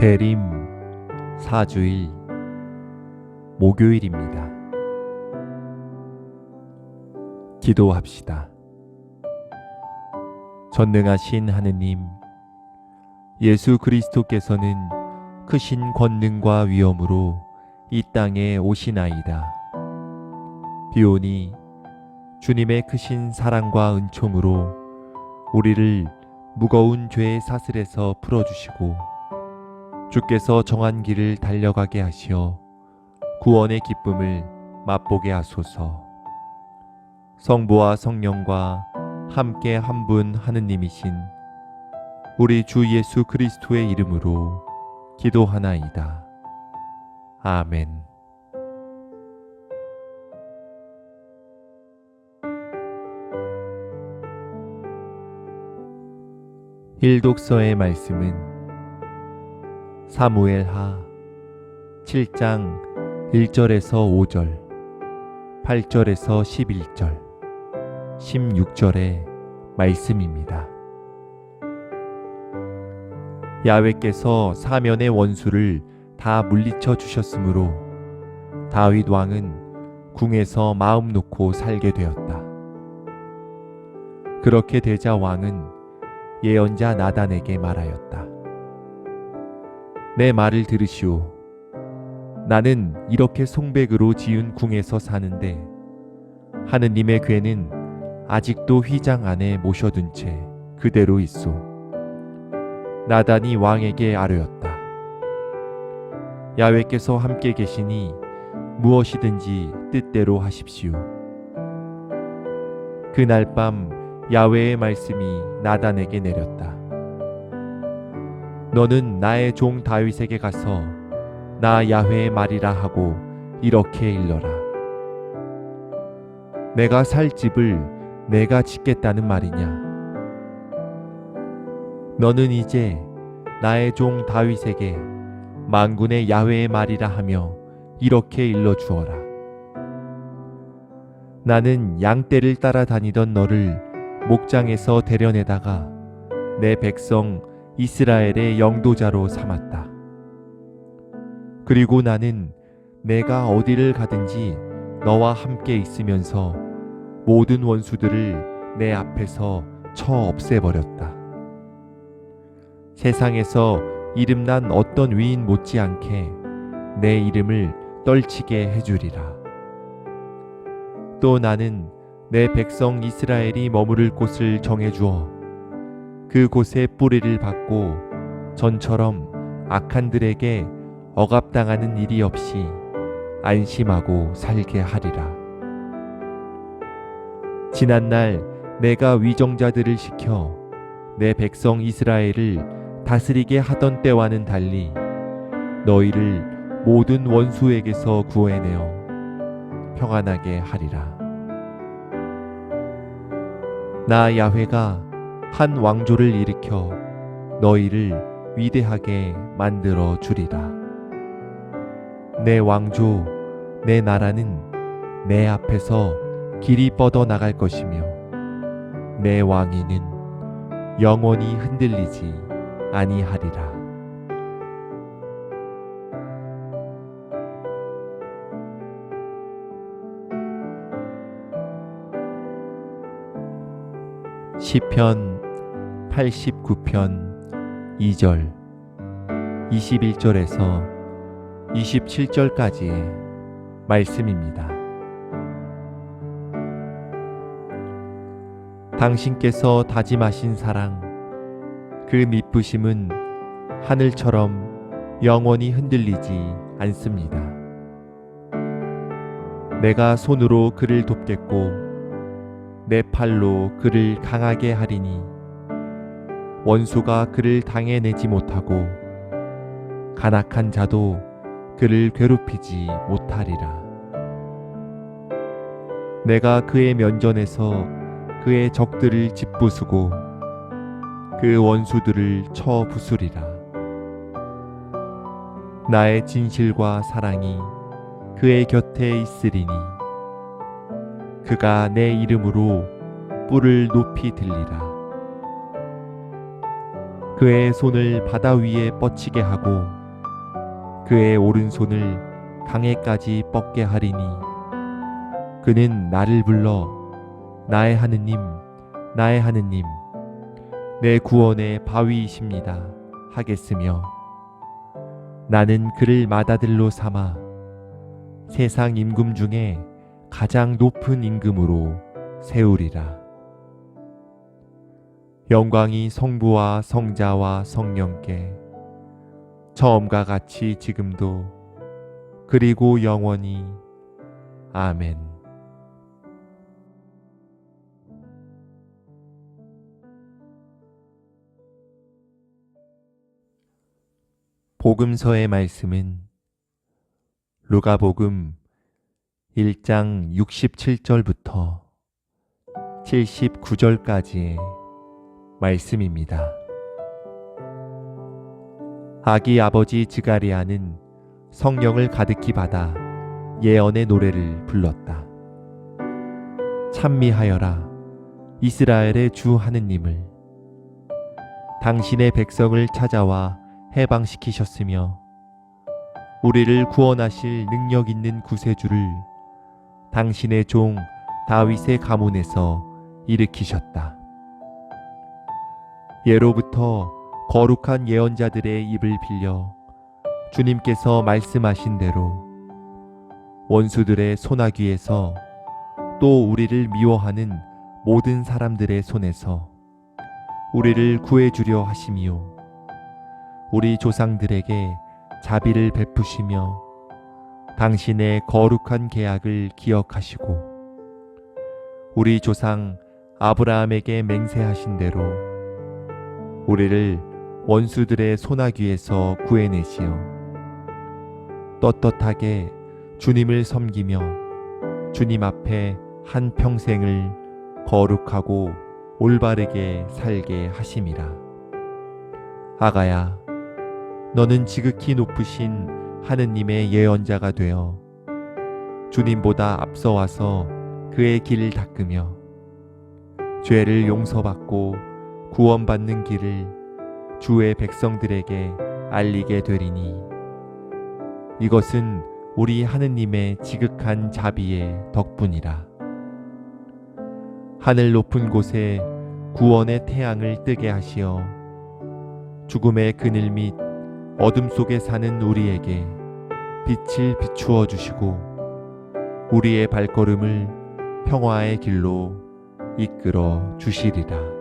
대림 사주일 목요일입니다. 기도합시다. 전능하신 하느님, 예수 그리스도께서는 크신 권능과 위엄으로 이 땅에 오시나이다. 비오니 주님의 크신 사랑과 은총으로 우리를 무거운 죄의 사슬에서 풀어주시고 주께서 정한 길을 달려가게 하시어 구원의 기쁨을 맛보게 하소서. 성부와 성령과 함께 한 분 하느님이신 우리 주 예수 그리스도의 이름으로 기도하나이다. 아멘. 일독서의 말씀은 사무엘하 7장 1절에서 5절, 8절에서 11절, 16절의 말씀입니다. 야외께서 사면의 원수를 다 물리쳐 주셨으므로 다윗 왕은 궁에서 마음 놓고 살게 되었다. 그렇게 되자 왕은 예언자 나단에게 말하였다. 내 말을 들으시오. 나는 이렇게 송백으로 지은 궁에서 사는데 하느님의 괴는 아직도 휘장 안에 모셔둔 채 그대로 있소. 나단이 왕에게 아뢰었다. 야외께서 함께 계시니 무엇이든지 뜻대로 하십시오. 그날 밤 야외의 말씀이 나단에게 내렸다. 너는 나의 종 다윗에게 가서 나 야훼의 말이라 하고 이렇게 일러라. 내가 살 집을 내가 짓겠다는 말이냐? 너는 이제 나의 종 다윗에게 만군의 야훼의 말이라 하며 이렇게 일러 주어라. 나는 양떼를 따라다니던 너를 목장에서 데려내다가 내 백성 이스라엘의 영도자로 삼았다. 그리고 나는 내가 어디를 가든지 너와 함께 있으면서 모든 원수들을 내 앞에서 쳐 없애버렸다. 세상에서 이름난 어떤 위인 못지않게 내 이름을 떨치게 해주리라. 또 나는 내 백성 이스라엘이 머무를 곳을 정해주어 그 곳에 뿌리를 받고 전처럼 악한들에게 억압당하는 일이 없이 안심하고 살게 하리라. 지난날 내가 위정자들을 시켜 내 백성 이스라엘을 다스리게 하던 때와는 달리 너희를 모든 원수에게서 구해내어 평안하게 하리라. 나 야훼가 한 왕조를 일으켜 너희를 위대하게 만들어 주리라. 내 왕조, 내 나라는 내 앞에서 길이 뻗어 나갈 것이며 내 왕위는 영원히 흔들리지 아니하리라. 시편 89편 2절 21절에서 27절까지의 말씀입니다. 당신께서 다짐하신 사랑 그 미쁘심은 하늘처럼 영원히 흔들리지 않습니다. 내가 손으로 그를 돕겠고 내 팔로 그를 강하게 하리니 원수가 그를 당해내지 못하고 간악한 자도 그를 괴롭히지 못하리라. 내가 그의 면전에서 그의 적들을 짓부수고 그 원수들을 쳐 부수리라. 나의 진실과 사랑이 그의 곁에 있으리니 그가 내 이름으로 뿔을 높이 들리라. 그의 손을 바다 위에 뻗치게 하고 그의 오른손을 강에까지 뻗게 하리니 그는 나를 불러 나의 하느님 나의 하느님 내 구원의 바위이십니다 하겠으며 나는 그를 마다들로 삼아 세상 임금 중에 가장 높은 임금으로 세우리라 영광이 성부와 성자와 성령께 처음과 같이 지금도 그리고 영원히 아멘. 복음서의 말씀은 루가복음 1장 67절부터 79절까지의 말씀입니다. 아기 아버지 지가리아는 성령을 가득히 받아 예언의 노래를 불렀다. 찬미하여라 이스라엘의 주 하느님을 당신의 백성을 찾아와 해방시키셨으며 우리를 구원하실 능력 있는 구세주를 당신의 종 다윗의 가문에서 일으키셨다. 예로부터 거룩한 예언자들의 입을 빌려 주님께서 말씀하신 대로 원수들의 소나귀에서 또 우리를 미워하는 모든 사람들의 손에서 우리를 구해주려 하심이요. 우리 조상들에게 자비를 베푸시며 당신의 거룩한 계약을 기억하시고 우리 조상 아브라함에게 맹세하신 대로 우리를 원수들의 소나귀에서 구해내시어 떳떳하게 주님을 섬기며 주님 앞에 한 평생을 거룩하고 올바르게 살게 하심이라. 아가야, 너는 지극히 높으신 하느님의 예언자가 되어 주님보다 앞서와서 그의 길을 닦으며 죄를 용서받고 구원받는 길을 주의 백성들에게 알리게 되리니 이것은 우리 하느님의 지극한 자비의 덕분이라. 하늘 높은 곳에 구원의 태양을 뜨게 하시어 죽음의 그늘 및 어둠 속에 사는 우리에게 빛을 비추어 주시고 우리의 발걸음을 평화의 길로 이끌어 주시리라.